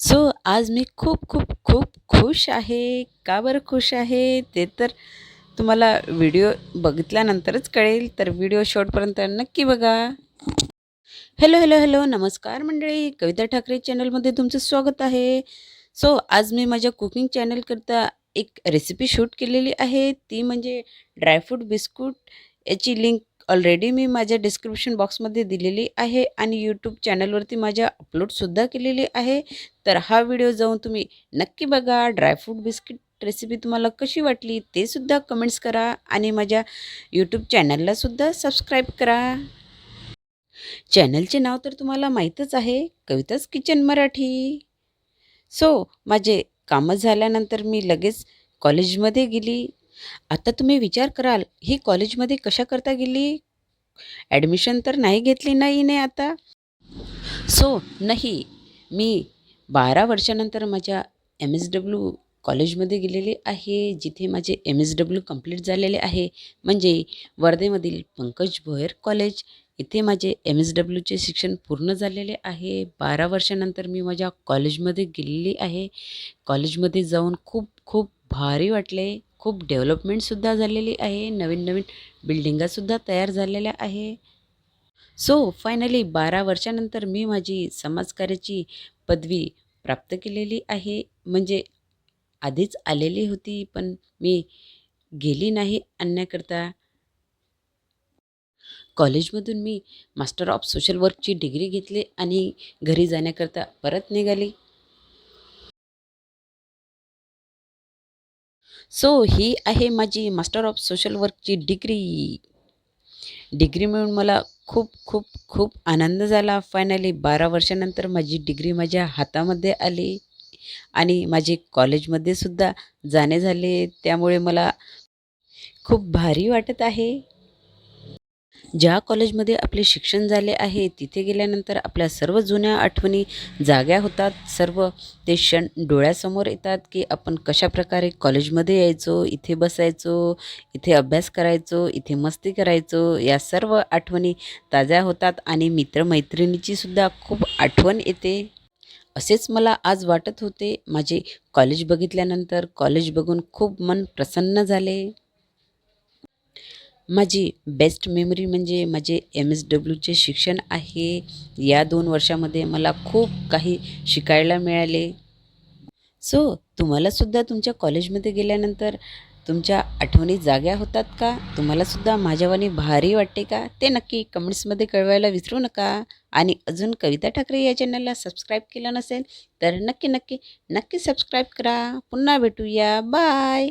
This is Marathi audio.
सो आज मी खूप खूप खूप खुश आहे. का बरं खुश आहे? ते तर तुम्हाला व्हिडिओ बघितल्यानंतरच कळेल तर व्हिडिओ शॉर्टपर्यंत नक्की बघा. हॅलो हॅलो हॅलो नमस्कार मंडळी. कविता ठाकरे चॅनलमध्ये तुमचं स्वागत आहे. सो आज मी माझ्या कुकिंग चॅनलकरता एक रेसिपी शूट केलेली आहे. ती म्हणजे ड्रायफ्रूट बिस्कुट. याची लिंक ऑलरेडी मी माझ्या डिस्क्रिप्शन बॉक्समध्ये दिलेली आहे आणि यूट्यूब चॅनलवरती माझ्या अपलोडसुद्धा केलेली आहे. तर हा व्हिडिओ जाऊन तुम्ही नक्की बघा. ड्रायफ्रूट बिस्किट रेसिपी तुम्हाला कशी वाटली ते सुद्धा कमेंट्स करा आणि माझ्या यूट्यूब चॅनललासुद्धा सबस्क्राईब करा. चॅनलचे नाव तर तुम्हाला माहीतच आहे. कविताच किचन मराठी. सो माझे कामं झाल्यानंतर मी लगेच कॉलेजमध्ये गेली. आता तुम्ही विचार कराल ही कॉलेजमध्ये कशा करता गेली? ॲडमिशन तर नाही घेतली नाही ने आता? सो नाही. मी बारा वर्षानंतर माझ्या एम एस डब्ल्यू कॉलेजमध्ये गेलेले आहे जिथे माझे एम एस डब्ल्यू कंप्लीट झालेले आहे. म्हणजे वर्धेमधील पंकज भोयर कॉलेज इथे माझे एम एस डब्ल्यूचे शिक्षण पूर्ण झालेले आहे. बारा वर्षानंतर मी माझ्या कॉलेजमध्ये गेलेली आहे. कॉलेजमध्ये जाऊन खूप खूप भारी वाटले. खूप डेव्हलपमेंटसुद्धा झालेली आहे नवीन नवीन बिल्डिंगासुद्धा तयार झालेल्या आहे. सो फायनली बारा वर्षानंतर मी माझी समाजकार्याची पदवी प्राप्त केलेली आहे. म्हणजे आधीच आलेली होती पण मी गेली नाही आणण्याकरता कॉलेजमधून मी मास्टर ऑफ सोशल वर्कची डिग्री घेतली आणि घरी जाण्याकरता परत निघाली. सो ही आहे माझी मास्टर ऑफ सोशल वर्कची डिग्री डिग्री मिळून मला खूप खूप खूप आनंद झाला. फायनली बारा वर्षानंतर माझी डिग्री माझ्या हातामध्ये आली. आणि माझे कॉलेजमध्ये सुद्धा जाणे झाले. त्यामुळे मला खूप भारी वाटत आहे. ज्या कॉलेजमध्ये आपले शिक्षण झाले आहे तिथे गेल्यानंतर आपल्या सर्व जुन्या आठवणी जाग्या होतात. सर्व ते क्षण डोळ्यासमोर येतात की आपण कशाप्रकारे कॉलेजमध्ये यायचो इथे बसायचो इथे अभ्यास करायचो इथे मस्ती करायचो या सर्व आठवणी ताज्या होतात आणि मित्रमैत्रिणीचीसुद्धा खूप आठवण येते. असेच मला आज वाटत होते माझे कॉलेज बघितल्यानंतर कॉलेज बघून खूप मन प्रसन्न झाले. माझी बेस्ट मेमरी म्हणजे माझे एम एस डब्ल्यूचे शिक्षण आहे. या दोन वर्षामध्ये मला खूप काही शिकायला मिळाले. सो तुम्हालासुद्धा तुमच्या कॉलेजमध्ये गेल्यानंतर तुमच्या आठवणी जाग्या होतात का? तुम्हालासुद्धा माझ्यावानी भारी वाटते का? ते नक्की कमेंट्समध्ये कळवायला विसरू नका. आणि अजून कविता ठाकरे या चॅनलला सबस्क्राईब केलं नसेल तर नक्की नक्की नक्की सबस्क्राईब करा. पुन्हा भेटूया. बाय